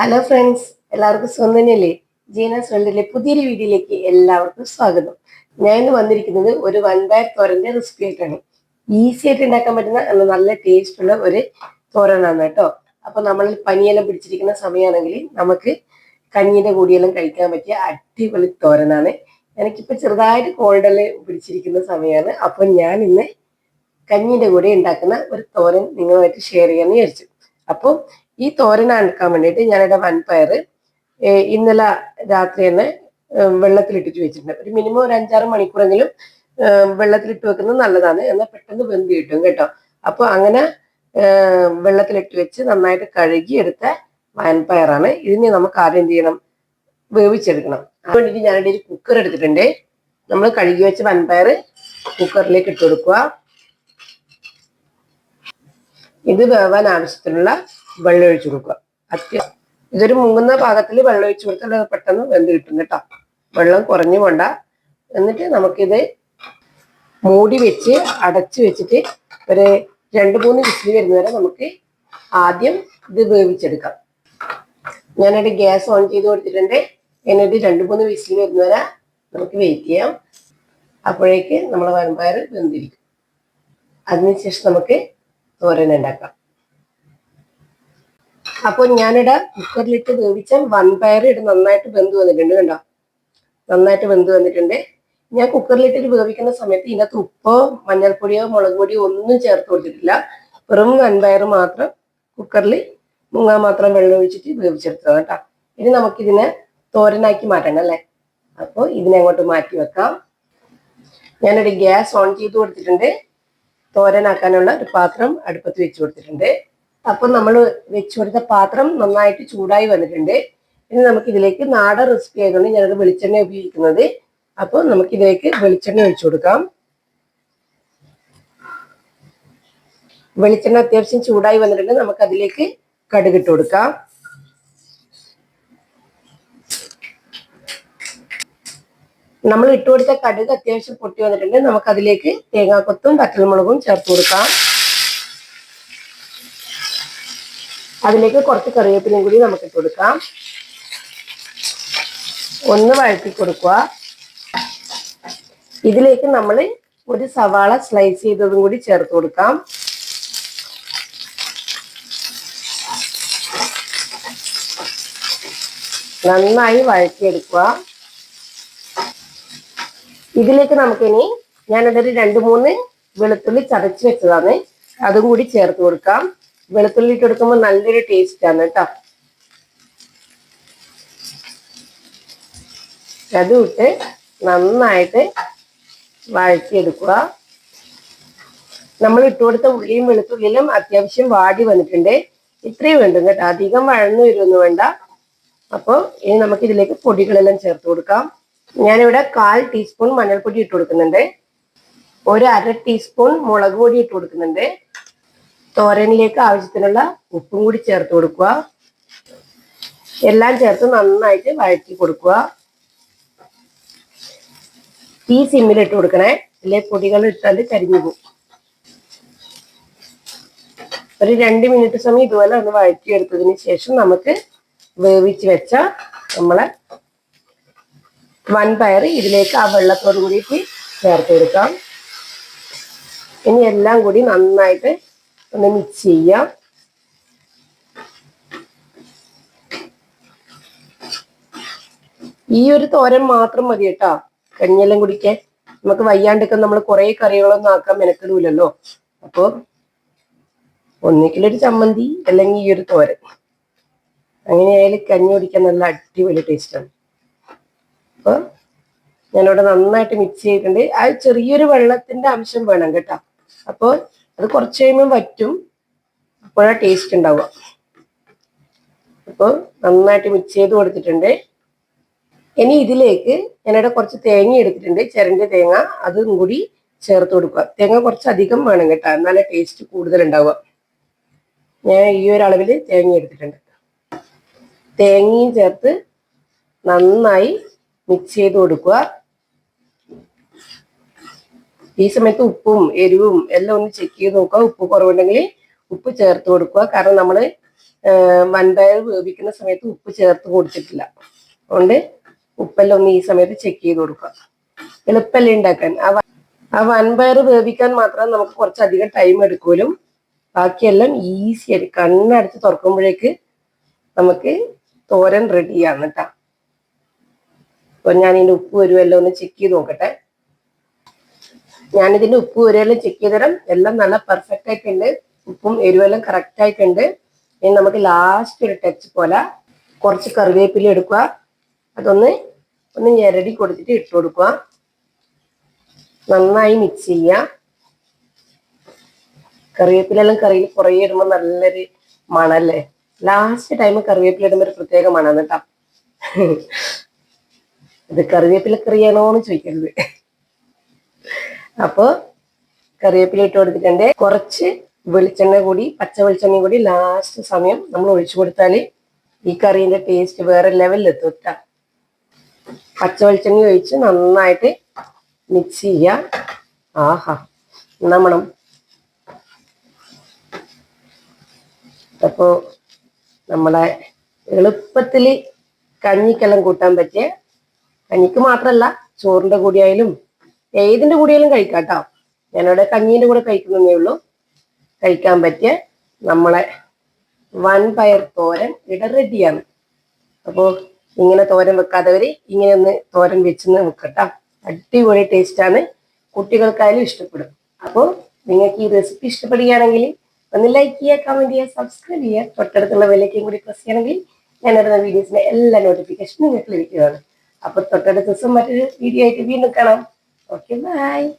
Hello friends എല്ലാവർക്കും സ്വന്തനല്ലേ ജീന വേൾഡിലെ പുതിയൊരു വീഡിയോയിലേക്ക് എല്ലാവർക്കും സ്വാഗതം. ഞാൻ ഇന്ന് വന്നിരിക്കുന്നത് ഒരു വൺ വൻപയർ തോരന്റെ റെസിപ്പി ആയിട്ടാണ്. ഈസി ആയിട്ട് ഉണ്ടാക്കാൻ പറ്റുന്ന നല്ല നല്ല ടേസ്റ്റ് ഉള്ള ഒരു തോരനാണ് കേട്ടോ. അപ്പൊ നമ്മൾ പനിയെല്ലാം പിടിച്ചിരിക്കുന്ന സമയമാണെങ്കിൽ നമുക്ക് കഞ്ഞിന്റെ കൂടിയെല്ലാം കഴിക്കാൻ പറ്റിയ അടിപൊളി തോരനാണ്. എനിക്കിപ്പോ ചെറുതായിട്ട് കോൾഡെല്ലാം പിടിച്ചിരിക്കുന്ന സമയമാണ് അപ്പൊ ഞാൻ ഇന്ന് കഞ്ഞിന്റെ കൂടെ ഉണ്ടാക്കുന്ന ഒരു തോരൻ നിങ്ങളുമായിട്ട് ഷെയർ ചെയ്യാന്ന് വിചാരിച്ചു. അപ്പോൾ ഈ തോരൻ അണുക്കാൻ വേണ്ടിയിട്ട് ഞാനിവിടെ വൻപയർ ഇന്നലെ രാത്രി തന്നെ വെള്ളത്തിലിട്ടിട്ട് വെച്ചിട്ടുണ്ട്. ഒരു മിനിമം ഒരു അഞ്ചാറ് മണിക്കൂറെങ്കിലും വെള്ളത്തിലിട്ട് വെക്കുന്നത് നല്ലതാണ്. എന്നാൽ പെട്ടെന്ന് വെന്ത് കിട്ടും കേട്ടോ. അപ്പോൾ അങ്ങനെ വെള്ളത്തിലിട്ട് വെച്ച് നന്നായിട്ട് കഴുകി എടുത്ത വൻപയറാണ്. ഇതിനെ നമുക്ക് ആദ്യം എന്ത് ചെയ്യണം? വേവിച്ചെടുക്കണം. അതുകൊണ്ടിട്ട് ഞാനിവിടെ ഒരു കുക്കർ എടുത്തിട്ടുണ്ട്. നമ്മൾ കഴുകി വെച്ച വൻപയർ കുക്കറിലേക്ക് ഇട്ട് കൊടുക്കുക. ഇത് വേവാൻ ആവശ്യത്തിനുള്ള വെള്ളം ഒഴിച്ചു കൊടുക്കുക. അത്യ ഇതൊരു മുങ്ങുന്ന പാകത്തിൽ വെള്ളം ഒഴിച്ചു കൊടുത്താൽ പെട്ടെന്ന് വെന്ത് കിട്ടും കേട്ടോ. വെള്ളം കുറഞ്ഞു പോണ്ട. എന്നിട്ട് നമുക്കിത് മൂടി വെച്ച് അടച്ച് വെച്ചിട്ട് ഒരു രണ്ട് മൂന്ന് വിസിൽ വരുന്നവരെ നമുക്ക് ആദ്യം ഇത് വേവിച്ചെടുക്കാം. ഞാനൊരു ഗ്യാസ് ഓൺ ചെയ്ത് കൊടുത്തിട്ടുണ്ട്. എന്നിട്ട് രണ്ട് മൂന്ന് വിസിൽ വരുന്നവരെ നമുക്ക് വെയിറ്റ് ചെയ്യാം. അപ്പോഴേക്ക് നമ്മൾ വൻപയർ വെന്തിരിക്കും. അതിനുശേഷം നമുക്ക് തോരൻ ഉണ്ടാക്കാം. അപ്പോൾ ഞാനിവിടെ കുക്കറിലിട്ട് വേവിച്ച വൻപയർ ഇട്ട് നന്നായിട്ട് വെന്ത് വന്നിട്ടുണ്ട് കണ്ടോ? നന്നായിട്ട് വെന്ത് വന്നിട്ടുണ്ട്. ഞാൻ കുക്കറിലിട്ടിട്ട് വേവിക്കുന്ന സമയത്ത് ഇതിനകത്ത് ഉപ്പോ മഞ്ഞൾപ്പൊടിയോ മുളക് പൊടിയോ ഒന്നും ചേർത്ത് കൊടുത്തിട്ടില്ല. വെറും വൻപയർ മാത്രം കുക്കറിൽ മുങ്ങാൻ മാത്രം വെള്ളം ഒഴിച്ചിട്ട് വേവിച്ചെടുത്തതാണ് കേട്ടോ. ഇനി നമുക്കിതിനെ തോരനാക്കി മാറ്റണം അല്ലേ? അപ്പോൾ ഇതിനെ അങ്ങോട്ട് മാറ്റി വെക്കാം. ഞാനൊരു ഗ്യാസ് ഓൺ ചെയ്ത് കൊടുത്തിട്ടുണ്ട്. തോരനാക്കാനുള്ള ഒരു പാത്രം അടുപ്പത്ത് വെച്ച് കൊടുത്തിട്ടുണ്ട്. അപ്പൊ നമ്മൾ വെച്ചു കൊടുത്ത പാത്രം നന്നായിട്ട് ചൂടായി വന്നിട്ടുണ്ട്. ഇനി നമുക്ക് ഇതിലേക്ക് നാടൻ റെസിപ്പി ആയതുകൊണ്ട് ഞാനത് വെളിച്ചെണ്ണ ഉപയോഗിക്കുന്നത്. അപ്പോൾ നമുക്ക് ഇതിലേക്ക് വെളിച്ചെണ്ണ ഒഴിച്ചു കൊടുക്കാം. വെളിച്ചെണ്ണ അത്യാവശ്യം ചൂടായി വന്നിട്ടുണ്ട്. നമുക്ക് അതിലേക്ക് കടുക് ഇട്ട് കൊടുക്കാം. നമ്മൾ ഇട്ട് കൊടുത്ത കടുക് അത്യാവശ്യം പൊട്ടി വന്നിട്ടുണ്ട്. നമുക്ക് അതിലേക്ക് തേങ്ങാക്കൊത്തും പച്ചമുളകും ചേർത്ത് കൊടുക്കാം. അതിലേക്ക് കുറച്ച് കറിവേപ്പിലയും കൂടി നമുക്ക് ഇട്ട് കൊടുക്കാം. ഒന്ന് വഴറ്റി കൊടുക്കുക. ഇതിലേക്ക് നമ്മൾ ഒരു സവാള സ്ലൈസ് ചെയ്തതും കൂടി ചേർത്ത് കൊടുക്കാം. നന്നായി വഴറ്റിയെടുക്കുക. ഇതിലേക്ക് നമുക്കിനി ഞാനതൊരു രണ്ട് മൂന്ന് വെളുത്തുള്ളി ചതച്ച് വെച്ചതാണ്. അതും കൂടി ചേർത്ത് കൊടുക്കാം. വെളുത്തുള്ളി ഇട്ട് കൊടുക്കുമ്പോൾ നല്ലൊരു ടേസ്റ്റ് ആണ് കേട്ടോ. അതും ഇട്ട് നന്നായിട്ട് വഴറ്റിയെടുക്കുക. നമ്മൾ ഇട്ട് കൊടുത്ത ഉള്ളിയും വെളുത്തുള്ളിയിലും അത്യാവശ്യം വാടി വന്നിട്ടുണ്ട്. ഇത്രയും വേണ്ടും കേട്ടോ. അധികം വഴന്നു വരുമൊന്നും വേണ്ട. അപ്പോൾ ഇനി നമുക്ക് ഇതിലേക്ക് പൊടികളെല്ലാം ചേർത്ത് കൊടുക്കാം. ഞാനിവിടെ കാൽ ടീസ്പൂൺ മഞ്ഞൾപ്പൊടി ഇട്ട് കൊടുക്കുന്നുണ്ട്. ഒരു അര ടീസ്പൂൺ മുളക് പൊടി ഇട്ട് കൊടുക്കുന്നുണ്ട്. തോരനിലേക്ക് ആവശ്യത്തിനുള്ള ഉപ്പും കൂടി ചേർത്ത് കൊടുക്കുക. എല്ലാം ചേർത്ത് നന്നായിട്ട് വഴറ്റി കൊടുക്കുക. തീ സിമ്മിൽ ഇട്ട് കൊടുക്കണേ. അല്ലെ പൊടികൾ ഇട്ടാൽ കരിഞ്ഞു പോകും. ഒരു രണ്ട് മിനിറ്റ് സമയം ഇതുപോലെ ഒന്ന് വഴറ്റിയെടുത്തതിന് ശേഷം നമുക്ക് വേവിച്ച് വെച്ച നമ്മളെ വൻപയർ ഇതിലേക്ക് ആ വെള്ളത്തോട് കൂടിയിട്ട് ചേർത്ത് കൊടുക്കാം. ഇനി എല്ലാം കൂടി നന്നായിട്ട് ഒന്ന് മിക്സ് ചെയ്യാം ഈ ഒരു തോരൻ മാത്രം മതി കേട്ടാ. കഞ്ഞിയെല്ലാം കുടിക്കാൻ. നമുക്ക് വയ്യാണ്ടൊക്കെ നമ്മൾ കുറെ കറികളൊന്നും ആക്കാൻ മെനക്കെടൂലല്ലോ. അപ്പൊ ഒന്നിക്കലൊരു ചമ്മന്തി അല്ലെങ്കിൽ ഈ ഒരു തോരൻ. അങ്ങനെയായാലും കഞ്ഞി കുടിക്കാൻ നല്ല അടിപൊളി ടേസ്റ്റാണ് അപ്പൊ ഞാനിവിടെ നന്നായിട്ട് മിക്സ് ചെയ്തിട്ടുണ്ട്. ആ ചെറിയൊരു വെള്ളത്തിന്റെ അംശം വേണം കേട്ടോ. അപ്പോൾ അത് കുറച്ച് കഴിയുമ്പോൾ വറ്റും. അപ്പോഴാ ടേസ്റ്റ് ഉണ്ടാവുക. അപ്പോൾ നന്നായിട്ട് മിക്സ് ചെയ്ത് കൊടുത്തിട്ടുണ്ട്. ഇനി ഇതിലേക്ക് ഞാനിവിടെ കുറച്ച് തേങ്ങ എടുത്തിട്ടുണ്ട്. ചിരണ്ട തേങ്ങ അതും കൂടി ചേർത്ത് കൊടുക്കുക. തേങ്ങ കുറച്ച് അധികം വേണം കേട്ടോ. എന്നാലേ ടേസ്റ്റ് കൂടുതൽ ഉണ്ടാവുക ഞാൻ ഈ ഒരു അളവിൽ തേങ്ങ എടുത്തിട്ടുണ്ട്. തേങ്ങയും ചേർത്ത് നന്നായി മിക്സ് ചെയ്ത് കൊടുക്കുക. ഈ സമയത്ത് ഉപ്പും എരിവും എല്ലാം ഒന്ന് ചെക്ക് ചെയ്ത് നോക്കുക. ഉപ്പ് കുറവുണ്ടെങ്കിൽ ഉപ്പ് ചേർത്ത് കൊടുക്കുക. കാരണം നമ്മൾ വൻപയർ വേവിക്കുന്ന സമയത്ത് ഉപ്പ് ചേർത്ത് കൊടുത്തിട്ടില്ല. അതുകൊണ്ട് ഉപ്പെല്ലാം ഒന്ന് ഈ സമയത്ത് ചെക്ക് ചെയ്ത് കൊടുക്കുക. എളുപ്പമല്ലേ ഉണ്ടാക്കാൻ. ആ ആ വൻപയർ വേവിക്കാൻ മാത്രം നമുക്ക് കുറച്ചധികം ടൈം എടുക്കുമല്ലോ. ബാക്കിയെല്ലാം ഈസി ആയിട്ട് കണ്ണടച്ച് തുറക്കുമ്പോഴേക്ക് നമുക്ക് തോരൻ റെഡിയാണ് കേട്ടോ അപ്പൊ ഞാൻ ഇതിന്റെ ഉപ്പ് വരുമല്ലോ ഒന്ന് ചെക്ക് ചെയ്ത് നോക്കട്ടെ. ഞാനിതിന്റെ ഉപ്പ് വരുമെല്ലാം ചെക്ക് ചെയ്ത് തരാം എല്ലാം നല്ല പെർഫെക്റ്റ് ആയിട്ടുണ്ട്. ഉപ്പും എരിവെല്ലാം കറക്റ്റ് ആയിട്ടുണ്ട്. ഇനി നമുക്ക് ലാസ്റ്റ് ഒരു ടച്ച് പോലെ കുറച്ച് കറിവേപ്പില എടുക്കുക. അതൊന്ന് ഒന്ന് ഞെരടി കൊടുത്തിട്ട് ഇട്ട് കൊടുക്കുക. നന്നായി മിക്സ് ചെയ്യുക. കറിവേപ്പിലെല്ലാം കറിയിൽ കുറേ ഇടുമ്പോൾ നല്ലൊരു മണല്ലേ? ലാസ്റ്റ് ടൈം കറിവേപ്പില ഇടുമ്പോൾ ഒരു പ്രത്യേക മണമാണ് കേട്ടോ. ഇത് കറിവേപ്പില കറിയാണോന്ന് ചോദിക്കരുത്. അപ്പോ കറിവേപ്പില ഇട്ട് കൊടുത്തിട്ടുണ്ട്. കുറച്ച് വെളിച്ചെണ്ണ കൂടി പച്ച വെളിച്ചെണ്ണ കൂടി ലാസ്റ്റ് സമയം നമ്മൾ ഒഴിച്ചു കൊടുത്താൽ ഈ കറീന്റെ ടേസ്റ്റ് വേറെ ലെവലിൽ എത്തും ട്ടാ. പച്ച വെളിച്ചെണ്ണ ഒഴിച്ച് നന്നായിട്ട് മിക്സ് ചെയ്യുക ആഹാ എന്നാ മണം അപ്പോ നമ്മളെ എളുപ്പത്തിൽ കഞ്ഞിക്കെല്ലാം കൂട്ടാൻ പറ്റിയ കഞ്ഞിക്ക് മാത്രല്ല ചോറിന്റെ കൂടിയായാലും ഏതിന്റെ കൂടിയായാലും കഴിക്കാം കേട്ടോ ഞാനിവിടെ കഞ്ഞീന്റെ കൂടെ കഴിക്കുന്നതേ ഉള്ളൂ. കഴിക്കാൻ പറ്റിയ നമ്മളെ വൻപയർ തോരൻ ഇട റെഡിയാണ്. അപ്പോൾ ഇങ്ങനെ തോരൻ വെക്കാത്തവര് ഇങ്ങനെ ഒന്ന് തോരൻ വെച്ചെന്ന് വെക്കട്ടോ. അടിപൊളി ടേസ്റ്റാണ് കുട്ടികൾക്കായാലും ഇഷ്ടപ്പെടും. അപ്പോൾ നിങ്ങൾക്ക് ഈ റെസിപ്പി ഇഷ്ടപ്പെടുകയാണെങ്കിൽ ഒന്ന് ലൈക്ക് ചെയ്യുക കമന്റ് ചെയ്യുക സബ്സ്ക്രൈബ് ചെയ്യുക. തൊട്ടടുത്തുള്ള വിലക്കും കൂടി പ്രസ് ചെയ്യണമെങ്കിൽ ഞാൻ ഇടുന്ന വീഡിയോസിന്റെ എല്ലാ നോട്ടിഫിക്കേഷനും നിങ്ങൾക്ക് ലഭിക്കുന്നതാണ്. അപ്പോൾ തൊട്ടടുത്ത ദിവസം മറ്റൊരു വീഡിയോ ആയിട്ട് വീണ്ടും കാണാം. ok, vai?